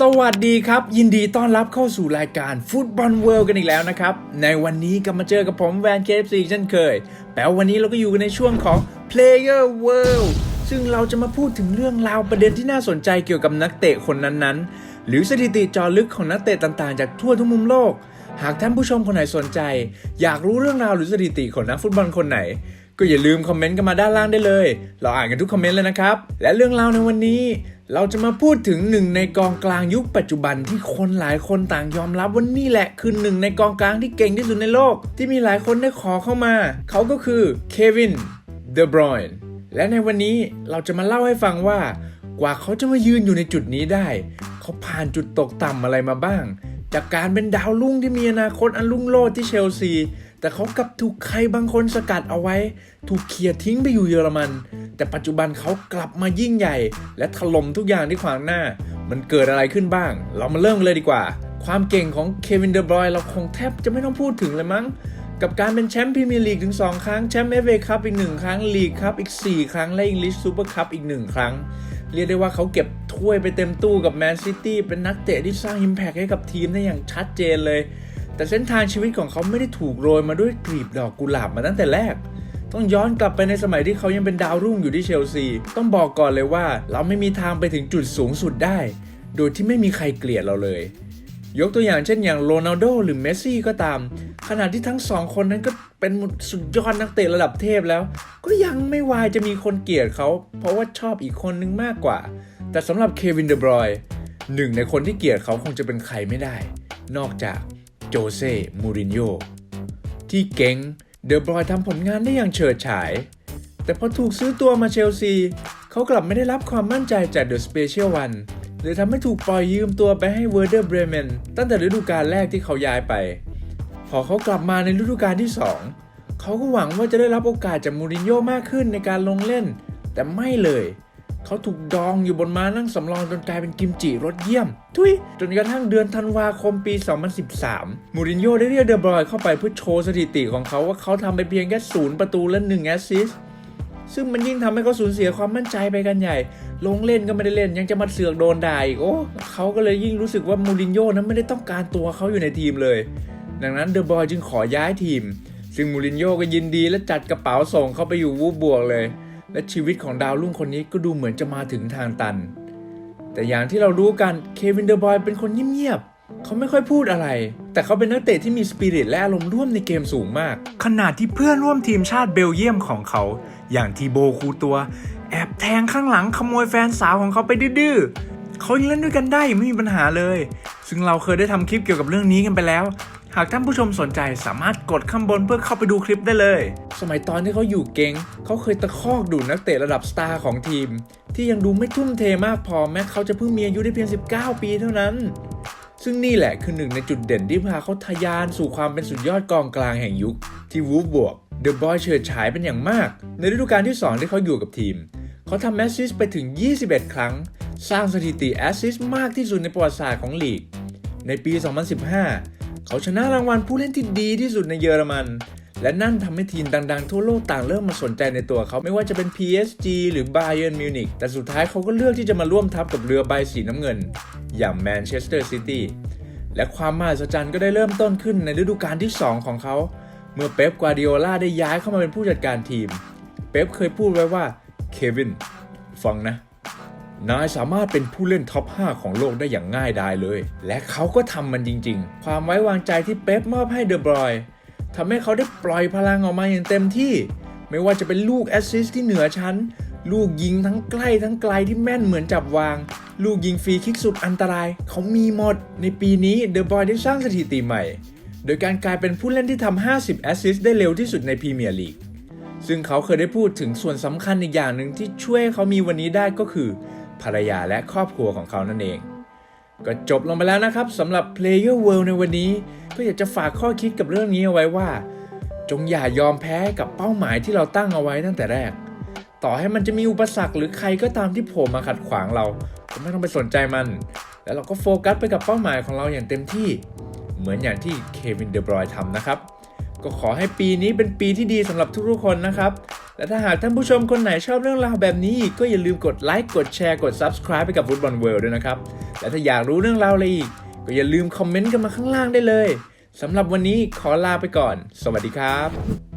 สวัสดีครับ ยินดีต้อนรับเข้าสู่รายการฟุตบอลเวิลด์กันอีกแล้วนะครับ ในวันนี้กลับมาเจอกับผมแวนเคฟซีเช่นเคยแปลว่าวันนี้เราก็อยู่ในช่วงของ Player World ซึ่งเราจะมาพูดถึงเรื่องราวประเด็นที่น่าสนใจเกี่ยวกับนักเตะคนนั้นๆ หรือสถิติจอลึกของนักเตะต่างๆ จากทั่วทุกมุมโลก หากท่านผู้ชมคนไหนสนใจ อยากรู้เรื่องราวหรือสถิติของนักฟุตบอลคนไหน ก็อย่าลืมคอมเมนต์กันมาด้านล่างได้เลย เราอ่านกันทุกคอมเมนต์เลยนะครับ และเรื่องราวในวันนี้ เราจะมาพูดถึงหนึ่งในกองกลางยุคปัจจุบันที่คนหลายคนต่างยอมรับว่านี่แหละคือหนึ่งในกองกลางที่เก่งที่สุดในโลก ที่มีหลายคนได้ขอเข้ามา เขาก็คือเควินเดบรอยน์และในวันนี้เราจะมาเล่าให้ฟังว่ากว่าเขาจะมายืนอยู่ในจุดนี้ได้ เขาผ่านจุดตกต่ำอะไรมาบ้าง จากการเป็นดาวรุ่งที่มีอนาคตอันรุ่งโรจน์ที่เชลซี แต่เขากลับถูกใครบางคนสกัดเอาไว้ ถูกเขี่ยทิ้งไปอยู่เยอรมัน แต่ปัจจุบันเขากลับมายิ่งใหญ่ และถล่มทุกอย่างที่ขวางหน้า มันเกิดอะไรขึ้นบ้าง เรามาเริ่มกันเลยดีกว่า ความเก่งของเควินเดอบรอยเราคงแทบจะไม่ต้องพูดถึงเลยมั้งกับการเป็นแชมป์พรีเมียร์ลีกถึง 2 ครั้ง แชมป์เอฟเอคัพอีก 1 ครั้ง ลีกคัพอีก 4 ครั้ง และอังกฤษซูเปอร์คัพอีก 1 ครั้ง เรียกได้ว่าเขาเก็บถ้วยไปเต็มตู้กับแมนซิตี้เป็นนักเตะที่สร้างอิมแพกให้กับทีมได้อย่างชัดเจนเลย แต่เส้นทางชีวิตของเขาไม่ได้ถูกโรยมาด้วยกลีบดอกกุหลาบมาตั้งแต่แรก ต้องย้อนกลับไปในสมัยที่เขายังเป็นดาวรุ่งอยู่ที่เชลซี ต้องบอกก่อนเลยว่า เราไม่มีทางไปถึงจุดสูงสุดได้ โดยที่ไม่มีใครเกลียดเราเลยยกตัวอย่างเช่นอย่างโรนัลโดหรือเมสซี่ก็ตาม ขณะที่ทั้งสองคนนั้นก็ เป็นสุดยอดนักเตะระดับเทพแล้ว ก็ยังไม่วายจะมีคนเกลียดเขา เพราะว่าชอบอีกคนนึงมากกว่า แต่สำหรับเควินเดบรอยหนึ่งในคนที่เกลียดเขาคงจะเป็นใครไม่ได้ นอกจากโจเซ่ มูรินโญ่ที่เก่งเดบรอยทำผลงานได้อย่างเฉิดฉาย แต่พอถูกซื้อตัวมาเชลซี เขากลับไม่ได้รับความมั่นใจจากเดอะสเปเชียลวันเลยทำให้ถูกปล่อยยืมตัวไปให้เวอร์เดอร์เบรเมนตั้งแต่ฤดูกาลแรกที่เขาย้ายไป พอเขากลับมาในฤดูกาลที่ 2 เขาก็หวังว่าจะได้รับโอกาสจากมูรินโญ่มากขึ้นในการลงเล่น แต่ไม่เลย เขาถูกดองอยู่บนม้านั่งสำรองจนกลายเป็นกิมจิรสเยี่ยม ทุยจนกระทั่งเดือนธันวาคมปี 2013 มูรินโญ่ได้เรียกเดอบรอยเข้าไปเพื่อโชว์สถิติของเขาว่าเขาทำไปเพียงแค่ศูนย์ประตูและหนึ่งแอสซิสซึ่งมันยิ่งทำให้เขาสูญเสียความมั่นใจไปกันใหญ่ ลงเล่นก็ไม่ได้เล่น ยังจะมาเสือกโดนด่าอีก โอ้ เขาก็เลยยิ่งรู้สึกว่ามูรินโญ่นั้นไม่ได้ต้องการตัวเขาอยู่ในทีมเลย ดังนั้นเดอะบอยจึงขอย้ายทีม ซึ่งมูรินโญ่ก็ยินดีและจัดกระเป๋าส่งเขาไปอยู่วูบวกเลย และชีวิตของดาวรุ่งคนนี้ก็ดูเหมือนจะมาถึงทางตัน แต่อย่างที่เรารู้กันเควินเดอะบอยเป็นคนเงียบๆเขาไม่ค่อยพูดอะไร แต่เขาเป็นนักเตะที่มีสปิริตและอารมณ์ร่วมในเกมสูงมากขนาดที่เพื่อนร่วมทีมชาติเบลเยียมของเขา อย่างทีโบคูตัว แอบแทงข้างหลังขโมยแฟนสาวของเขาไปดื้อเขายังเล่นด้วยกันได้ไม่มีปัญหาเลย ซึ่งเราเคยได้ทำคลิปเกี่ยวกับเรื่องนี้กันไปแล้ว หากท่านผู้ชมสนใจสามารถกดข้างบนเพื่อเข้าไปดูคลิปได้เลย สมัยตอนที่เขาอยู่เก่งเขาเคยตะคอกดูนักเตะระดับสตาร์ของทีม ที่ยังดูไม่ทุ่มเทมากพอแม้เขาจะเพิ่งมีอายุได้เพียง 19 ปีเท่านั้น ซึ่งนี่แหละคือหนึ่งในจุดเด่นที่พาเขาทะยานสู่ความเป็นสุดยอดกองกลางแห่งยุค ที่วูฟบวกเดอะบอยเฉิดฉายเป็นอย่างมาก ในฤดูกาลที่ 2 ที่เขาอยู่กับทีม เขาทำแอสซิสไปถึง 21 ครั้ง สร้างสถิติแอสซิสมากที่สุดในประวัติศาสตร์ของลีก ในปี 2015 เขาชนะรางวัลผู้เล่นที่ดีที่สุดในเยอรมัน และนั่นทำให้ทีมดังๆ ทั่วโลกต่างเริ่มมาสนใจในตัวเขาไม่ว่าจะเป็น PSG หรือ Bayern Munich แต่สุดท้ายเขาก็เลือกที่จะมาร่วมทัพกับเรือใบสีน้ำเงิน อย่างแมนเชสเตอร์ซิตี้และความมหัศจรรย์ก็ได้เริ่มต้นขึ้นในฤดูกาลที่ 2 ของเขา เมื่อเป๊ป กวาดิโอลาได้ย้ายเข้ามาเป็นผู้จัดการทีม เป๊ปเคยพูดไว้ว่า เควิน ฟังนะ นายสามารถเป็นผู้เล่นท็อป 5 ของโลกได้อย่างง่ายดายเลย และเขาก็ทำมันจริง ๆ ความไว้วางใจที่เป๊ปมอบให้เดอบรอยทำให้เขาได้ปล่อยพลังออกมาอย่างเต็มที่ ไม่ว่าจะเป็นลูกแอสซิสที่เหนือชั้น ลูกยิงทั้งใกล้ทั้งไกลที่แม่นเหมือนจับวาง ลูกยิงฟรีคิกสุดอันตราย เขามีหมด ในปีนี้เดอะบอยได้สร้างสถิติใหม่ โดยการกลายเป็นผู้เล่นที่ทำ 50 แอสซิสได้เร็วที่สุดในพรีเมียร์ลีกซึ่งเขาเคยได้พูดถึงส่วนสำคัญอีกอย่างหนึ่งที่ช่วยเขามีวันนี้ได้ก็คือ ภรรยาและครอบครัวของเขานั่นเอง ก็จบลงไปแล้วนะครับสำหรับ Player World ในวันนี้ ก็อยากจะฝากข้อคิดกับเรื่องนี้เอาไว้ว่า จงอย่ายอมแพ้กับเป้าหมายที่เราตั้งเอาไว้ตั้งแต่แรก ต่อให้มันจะมีอุปสรรคหรือใครก็ตามที่โผล่มาขัดขวางเราก็ไม่ต้องไปสนใจมัน แล้วเราก็โฟกัสไปกับเป้าหมายของเราอย่างเต็มที่ เหมือนอย่างที่เควินเดบรอยทำนะครับ ก็ขอให้ปีนี้เป็นปีที่ดีสำหรับทุกๆคนนะครับ และถ้าหากท่านผู้ชมคนไหนชอบเรื่องราวแบบนี้กก็อย่าลืมกดไลค์กดแชร์กด Subscribe ไปกับฟุตบอลเวิลด์ด้วยนะครับ และถ้าอยากรู้เรื่องราวอะไรอีก ก็อย่าลืมคอมเมนต์กันมาข้างล่างได้เลยสำหรับวันนี้ขอลาไปก่อน สวัสดีครับ